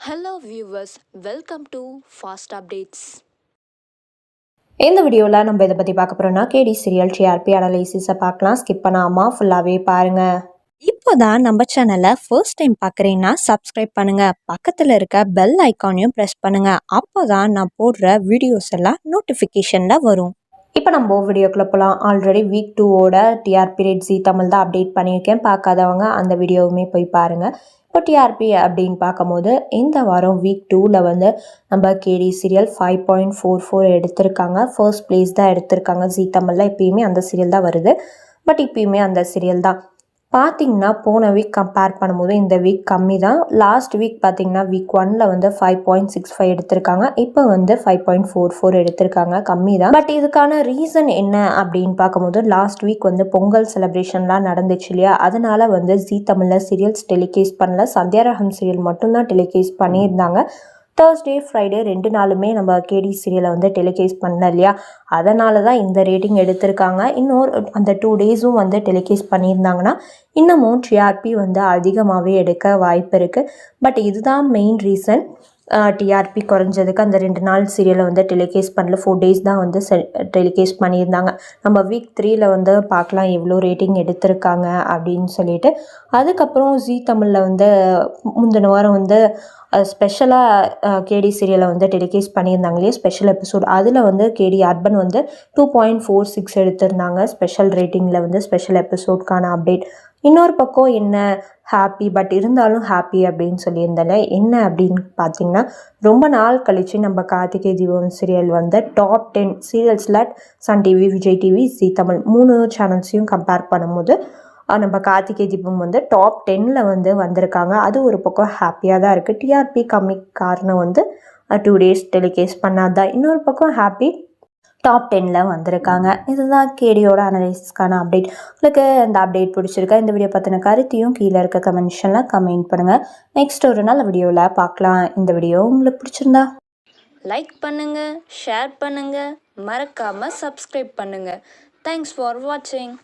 Hello viewers, welcome to Fast Updates. இந்த வீடியோவில் நம்ம இதை பற்றி பார்க்க போகிறோம்னா கேடி சீரியல் டிஆர்பி அனலைசிஸை பார்க்கலாம். ஸ்கிப் பண்ணாமல் ஃபுல்லாகவே பாருங்கள் இப்போதான் நம்ம சேனலை ஃபர்ஸ்ட் டைம் பார்க்குறீங்கன்னா சப்ஸ்கிரைப் பண்ணுங்க. பக்கத்தில் இருக்க பெல் ஐக்கானையும் ப்ரெஸ் பண்ணுங்க. அப்போ தான் நான் போடுற வீடியோஸ் எல்லாம் நோட்டிஃபிகேஷனில் வரும். இப்போ நம்ம வீடியோக்குள்ளே போகலாம் ஆல்ரெடி வீக் டூவோட டிஆர்பி ரேட் ஜி தமிழ் தான் அப்டேட் பண்ணியிருக்கேன். பார்க்காதவங்க அந்த வீடியோவுமே போய் பாருங்கள் இப்போ டிஆர்பி அப்படின்னு பார்க்கும்போது இந்த வாரம் வீக் டூவில் வந்து நம்ம கேடி serial five point four four எடுத்திருக்காங்க. ஃபர்ஸ்ட் பிளேஸ் தான் எடுத்திருக்காங்க. ஜி தமிழில் எப்பயுமே அந்த சீரியல் தான் வருது. பட் இப்பயுமே அந்த சீரியல் தான். பார்த்தீங்கன்னா போன வீக் கம்பேர் பண்ணும்போது இந்த வீக் கம்மி தான் லாஸ்ட் வீக் பார்த்தீங்கன்னா வீக் ஒன்ல வந்து ஃபைவ் பாயிண்ட் சிக்ஸ் ஃபைவ் எடுத்திருக்காங்க. இப்போ வந்து ஃபைவ் பாயிண்ட் ஃபோர் ஃபோர் எடுத்திருக்காங்க. கம்மி தான் பட் இதுக்கான ரீசன் என்ன அப்படின்னு பார்க்கும்போது லாஸ்ட் வீக் வந்து பொங்கல் செலிப்ரேஷன்லாம் நடந்துச்சு இல்லையா? அதனால வந்து ஜி தமிழில் சீரியல்ஸ் டெலிகேஸ் பண்ணல. சந்தியாரகம் சீரியல் மட்டும்தான் டெலிகேஸ் பண்ணியிருந்தாங்க. தேர்ஸ்டே ஃப்ரைடே ரெண்டு நாளுமே நம்ம கேடி சீரியலை வந்து டெலிகேஸ் பண்ணல இல்லையா? அதனால தான் இந்த ரேட்டிங் எடுத்திருக்காங்க. இன்னொரு அந்த டூ டேஸும் வந்து டெலிகேஸ் பண்ணியிருந்தாங்கன்னா இன்னமும் டிஆர்பி வந்து அதிகமாகவே எடுக்க வாய்ப்பு இருக்குது பட் இதுதான் மெயின் ரீசன் டிஆர்பி குறைஞ்சதுக்கு அந்த ரெண்டு நாள் சீரியலை வந்து டெலிகேஸ் பண்ணல. ஃபோர் டேஸ் தான் வந்து டெலிகேஸ் பண்ணியிருந்தாங்க. நம்ம வீக் த்ரீயில் வந்து பார்க்கலாம் எவ்வளோ ரேட்டிங் எடுத்திருக்காங்க அப்படின்னு சொல்லிட்டு. அதுக்கப்புறம் ஜி தமிழில் வந்து முந்தின வாரம் வந்து ஸ்பெஷலாக கேடி சீரியலை வந்து டெலிகேஸ் பண்ணியிருந்தாங்க இல்லையா? ஸ்பெஷல் எபிசோட் அதில் வந்து கேடி அர்பன் வந்து டூ பாயிண்ட் ஃபோர் சிக்ஸ் எடுத்திருந்தாங்க. ஸ்பெஷல் ரேட்டிங்கில் வந்து ஸ்பெஷல் எபிசோட்கான அப்டேட் இன்னொரு பக்கம் என்ன ஹாப்பி பட் இருந்தாலும் ஹாப்பி அப்படின்னு சொல்லியிருந்தேன் என்ன அப்படின்னு பார்த்தீங்கன்னா ரொம்ப நாள் கழித்து நம்ம கார்த்திகை தீபம் சீரியல் வந்து top ten சீரியல்ஸில் Sun TV Vijay TV Zee Tamil மூணு சேனல்ஸையும் கம்பேர் பண்ணும்போது நம்ம கார்த்திகை தீபம் வந்து டாப் டென்னில் வந்து வந்திருக்காங்க. அது ஒரு பக்கம் ஹாப்பியாக தான் இருக்குது டிஆர்பி கம்மி காரணம் வந்து டூ டேஸ் டெலிகேஸ் பண்ணாதான். இன்னொரு பக்கம் ஹாப்பி டாப் டெனில் வந்திருக்காங்க. இதுதான் கேடியோட அனலைஸ்க்கான அப்டேட் உங்களுக்கு இந்த அப்டேட் பிடிச்சிருக்கா? இந்த வீடியோ பற்றின கருத்தையும் கீழே இருக்க கமெண்ட்ஷனில் கமெண்ட் பண்ணுங்கள் நெக்ஸ்ட் ஒரு நாள் வீடியோவில் பார்க்கலாம். இந்த வீடியோ உங்களுக்கு பிடிச்சிருந்தா. லைக் பண்ணுங்கள் ஷேர் பண்ணுங்கள் மறக்காமல் சப்ஸ்கிரைப் பண்ணுங்கள் தேங்க்ஸ் ஃபார் வாட்சிங்